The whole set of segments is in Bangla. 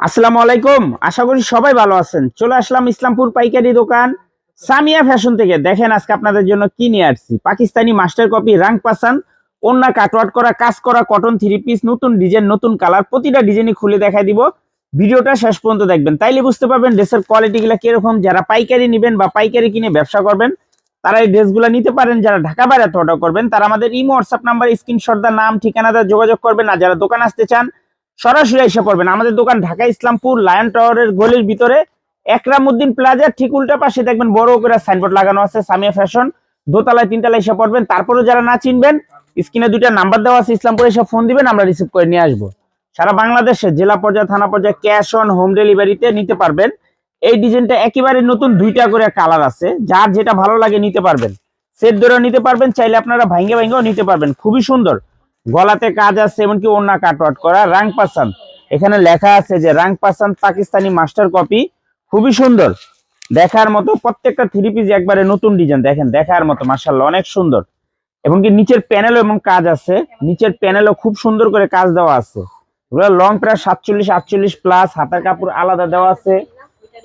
আসসালামু আলাইকুম। আশা করি সবাই ভালো আছেন। চলে আসলাম ইসলামপুর পাইকারি দোকান সামিয়া ফ্যাশন থেকে। দেখেন আজকে আপনাদের জন্য কি নিয়ে আসছি। পাকিস্তানি মাস্টার কপি রাং পাসান অন্য কাটওয়ার্ট করা, কাজ করা, কটন থ্রি পিস নতুন ডিজাইন নতুন কালার প্রতিটা ডিজাইনই খুলে দেখাই দিব। ভিডিওটা শেষ পর্যন্ত দেখবেন। তাইলে বুঝতে পারবেন ড্রেসের কোয়ালিটিগুলো কীরকম। যারা পাইকারি নেবেন বা পাইকারি কিনে ব্যবসা করবেন, তারা এই ড্রেসগুলো নিতে পারেন। যারা ঢাকা বাইরে অর্ডার করবেন, তারা আমাদের ইমো হোয়াটসঅ্যাপ নাম্বার স্ক্রিনশট দা নাম ঠিকানাটা যোগাযোগ করবেন। আর যারা দোকান আসতে চান সরাসরি এসে পড়বেন। আমাদের দোকান ঢাকা ইসলামপুর, লায়ন টাওয়ারের গলির ভিতরে। একরামুদ্দিন প্লাজার ঠিক উল্টা পাশে দেখবেন বড় করে সাইনবোর্ড লাগানো আছে, সামিয়া ফ্যাশন দোতলায়, তিনতলায় এসে পড়বেন। তারপরে যারা না চিনবেন, স্ক্রিনে দুইটা নাম্বার দেওয়া আছে, ইসলামপুরে এসে ফোন দিবেন, আমরা রিসিভ করে নিয়ে আসব। সারা বাংলাদেশে জেলা পর্যায়ে, থানা পর্যায়ে ক্যাশ অন হোম ডেলিভারিতে নিতে পারবেন। এই ডিজাইনটা একেবারে নতুন দুইটা করে কালার আছে। যার যেটা ভালো লাগে নিতে পারবেন। সেট ধরেও নিতে পারবেন, চাইলে আপনারা ভাঙ্গে ভাঙ্গেও নিতে পারবেন। খুবই সুন্দর। গলাতে কাজ আছে এমনকি ওন্না কাটওয়াট করা, রাং পাসান। এখানে লেখা আছে যে রাং পাসান পাকিস্তানি মাস্টার কপি খুবই সুন্দর। দেখার মতো প্রত্যেকটা থ্রি পিস একবারে নতুন ডিজাইন দেখেন, দেখার মতো মার্শাল্লাহ অনেক সুন্দর। এবং কি নিচের প্যানেলও এবং কাজ আছে, নিচের প্যানেলও খুব সুন্দর করে কাজ দেওয়া আছে। এগুলো লং প্রায় সাতচল্লিশ, আটচল্লিশ প্লাস হাতের কাপড় আলাদা দেওয়া আছে।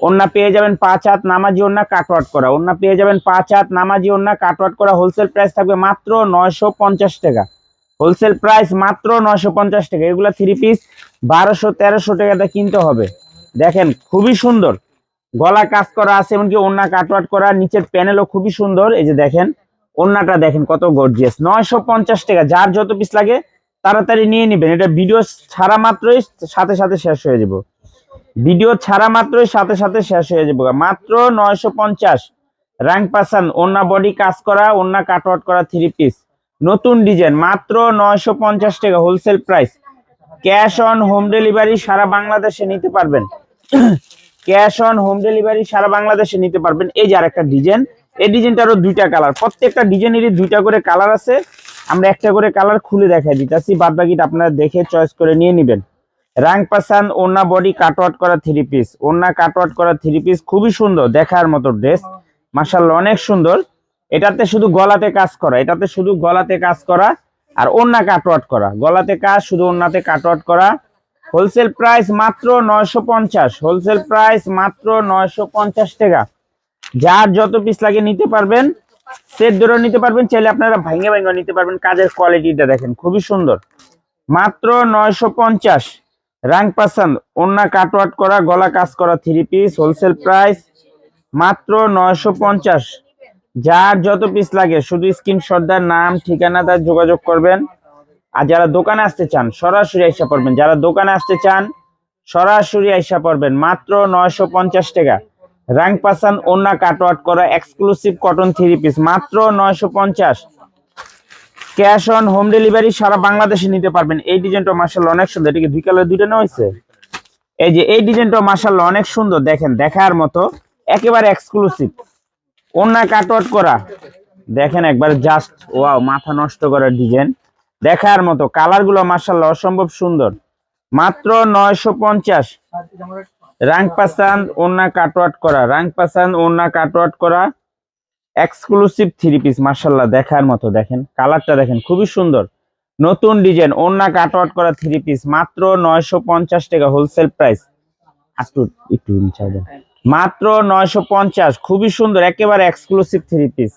ওন্না পেয়ে যাবেন পাঁচ হাত, নামাজি ওন্না কাটওয়াট করা। ওন্না পেয়ে যাবেন পাঁচ হাত, নামাজি ওন্না কাটওয়াট করা। হোলসেল প্রাইস থাকবে মাত্র নয়শো পঞ্চাশ টাকা। হোলসেল প্রাইস মাত্র নয়শো পঞ্চাশ টাকা। এগুলো থ্রি পিস বারোশো, তেরোশো টাকাতে কিনতে হবে। দেখেন, খুবই সুন্দর। গলা কাজ করা আছে, এমনকি ওন্না কাটওয়াট করা, নিচের প্যানেলও খুবই সুন্দর। এই যে দেখেন ওন্নাটা দেখেন কত গর্জিয়াস নয়শো পঞ্চাশ টাকা, যার যত পিস লাগে, তাড়াতাড়ি নিয়ে নেবেন। এটা ভিডিও ছাড়া মাত্রই সাথে সাথে শেষ হয়ে যাব। ভিডিও ছাড়া মাত্রই সাথে সাথে শেষ হয়ে যাব। মাত্র নয়শো পঞ্চাশ। র্যাঙ্ক পাসান ওন্না বডি কাজ করা ওন্না কাটওয়াট করা থ্রি পিস নতুন ডিজাইন, মাত্র নয়শো পঞ্চাশ টাকা wholesale price cash on home delivery সারা বাংলাদেশে নিতে পারবেন। ক্যাশ অন হোম ডেলিভারি সারা বাংলাদেশে নিতে পারবেন। এই যে আরেকটা ডিজাইন, এই ডিজাইনটারও দুইটা কালার প্রত্যেকটা ডিজাইনেরই দুইটা করে কালার আছে। আমরা একটা করে কালার খুলে দেখাই দিতেছি। বাদ বাকিটা আপনারা দেখে চয়েস করে নিয়ে নেবেন। রাং পাসান ওন্না বডি কাটওয়াট করা থ্রি পিস ওন্না কাটওয়াট করা থ্রি পিস খুবই সুন্দর, দেখার মতো ড্রেস মার্শাল্লাহ অনেক সুন্দর। এটাতে শুধু গলাতে কাজ করা, এটাতে শুধু গলাতে কাজ করা আর ওন্না কাটওয়াট করা। গলাতে কাজ, শুধু ওন্নাতে কাটওয়াট করা। হোলসেল প্রাইস মাত্র নয়শো পঞ্চাশ, হোলসেল প্রাইস মাত্র নয়শো পঞ্চাশ টাকা। যার যত পিস লাগে নিতে পারবেন সেট ধরে নিতে পারবেন, চাইলে আপনারা ভাঙে ভাঙে নিতে পারবেন, কাজের কোয়ালিটিটা দেখেন, খুবই সুন্দর। মাত্র নয়শো পঞ্চাশ, রাং পাসান ওন্না কাটওয়াট করা, গলা কাজ করা থ্রি পিস হোলসেল প্রাইস মাত্র নয়শো পঞ্চাশ। যার যত পিস লাগে, শুধু স্ক্রিনশট দেওয়ার নাম, ঠিকানা, তার যোগাযোগ করবেন। আর যারা দোকানে আসতে চান, সরাসরি আইসা পড়বেন। যারা দোকানে আসতে চান, সরাসরি আইসা পড়বেন। মাত্র নয়শো পঞ্চাশ টাকা। রাং পাসান ওন্না কাটওয়াট করা এক্সক্লুসিভ কটন থ্রি পিস মাত্র নয়শো পঞ্চাশ। ক্যাশ অন হোম ডেলিভারি সারা বাংলাদেশে নিতে পারবেন। এই ডিজাইনটা মার্শাল্লাহ অনেক সুন্দর। এটাকে দুই কালার দুইটা এই যে, এই ডিজাইনটা মার্শাল্লাহ অনেক সুন্দর। দেখেন, দেখার মতো। একেবারে এক্সক্লুসিভ ওন্না কাটওয়াট করা। দেখেন একবার জাস্ট ওয়াও মাথা নষ্ট করার ডিজাইন দেখার মতো কালারগুলো মার্শাল্লাহ অসম্ভব সুন্দর। মাত্র নয়শো পঞ্চাশ। রাং পাসান ওন্না কাটওয়াট করা। রাং পাসান ওন্না কাটওয়াট করা। এক্সক্লুসিভ থ্রি পিস মার্শাল্লাহ দেখার মতো, দেখেন। কালারটা দেখেন, খুবই সুন্দর। নতুন ডিজাইন ওন্না কাটওয়াট করা থ্রি পিস মাত্র নয়শো পঞ্চাশ টাকা হোলসেল প্রাইস একটু একটু দেন। মাত্র নয়শো পঞ্চাশ, খুবই সুন্দর, একেবারে এক্সক্লুসিভ থ্রি পিস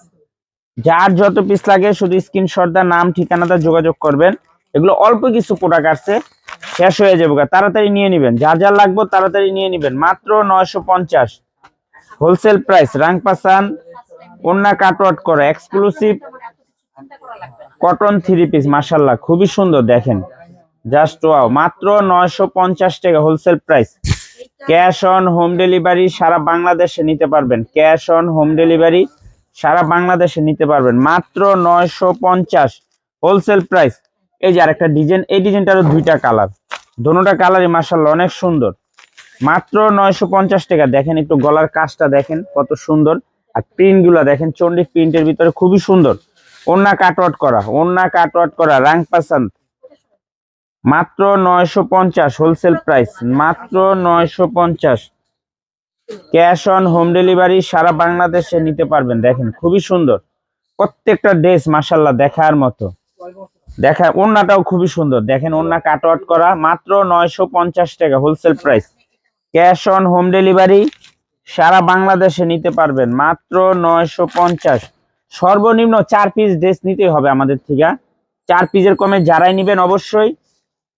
যার যত পিস লাগে, শুধু স্ক্রিনশট দা নাম, ঠিকানাটা যোগাযোগ করবেন। এগুলো অল্প কিছু প্রোডাক্ট আছে, শেষ হয়ে যাবে তাড়াতাড়ি নিয়ে নেবেন। যার যার লাগবে, তাড়াতাড়ি নিয়ে নেবেন। মাত্র নয়শো পঞ্চাশ। হোলসেল প্রাইস রাং পাসান ওন্না কাটওয়াট করা এক্সক্লুসিভ কটন থ্রি পিস মার্শাল্লাহ খুবই সুন্দর, দেখেন। জাস্ট ওয়াও মাত্র নয়শো পঞ্চাশ টাকা wholesale price cash on home delivery সারা বাংলাদেশে নিতে পারবেন। ক্যাশ অন হোম ডেলিভারি সারা বাংলাদেশে নিতে পারবেন। মাত্র নয়শো পঞ্চাশ হোলসেল প্রাইস। এই যে আরেকটা ডিজাইন, এই ডিজাইনটারও দুইটা কালার। দোনোটা কালারই মার্শাল্লাহ অনেক সুন্দর। মাত্র নয়শো পঞ্চাশ টাকা। দেখেন একটু গলার কাজটা দেখেন কত সুন্দর। আর প্রিন্টগুলা দেখেন চন্ডি প্রিন্টের ভিতরে খুবই সুন্দর। ওন্না কাটওয়াট করা ওন্না কাটওয়াট করা, রাং পাসান। মাত্র নয়শো পঞ্চাশ হোলসেল প্রাইস মাত্র নয়শো পঞ্চাশ। ক্যাশ অন হোম ডেলিভারি সারা বাংলাদেশে নিতে পারবেন, দেখেন খুবই সুন্দর। প্রত্যেকটা ড্রেস মাসাল্লাহ দেখার মতো। দেখা ওন্নাটাও খুবই সুন্দর। দেখেন ওনা কাট আউট করা, মাত্র নয়শো পঞ্চাশ টাকা wholesale price cash on home delivery সারা বাংলাদেশে নিতে পারবেন, মাত্র নয়শো পঞ্চাশ। সর্বনিম্ন চার পিস ড্রেস নিতে হবে আমাদের থেকে। চার পিসের কমে যারাই নেবেন অবশ্যই।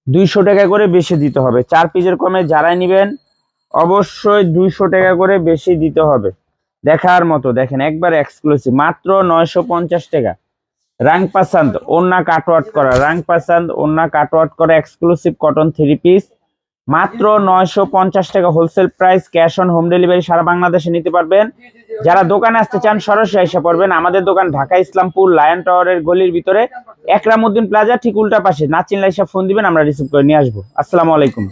দুইশো টাকা করে বেশি দিতে হবে। চার পিসের কমে যারাই নেবেন, অবশ্যই দুইশো টাকা করে বেশি দিতে হবে। দেখার মতো, দেখেন, একবার এক্সক্লুসিভ মাত্র নয়শো পঞ্চাশ টাকা। রাং পাসান্ত ওন্না কাটওয়ার্ট করা, রাং পাসান্ত ওন্না কাটওয়ার্ট করা এক্সক্লুসিভ কটন থ্রি পিস মাত্র নয়শো পঞ্চাশ টাকা wholesale price cash on home delivery সারা বাংলাদেশে নিতে পারবেন। যারা দোকানে আসতে চান, সরাসরি এসে পড়বেন। আমাদের দোকান ঢাকা ইসলামপুর লায়ন টাওয়ারের গলির ভিতরে। একরামউদ্দিন প্লাজা, ঠিক উল্টা পাশে। না চিনলে ফোন দিবেন, আমরা রিসিভ করে নিয়ে আসব। আসসালামু আলাইকুম।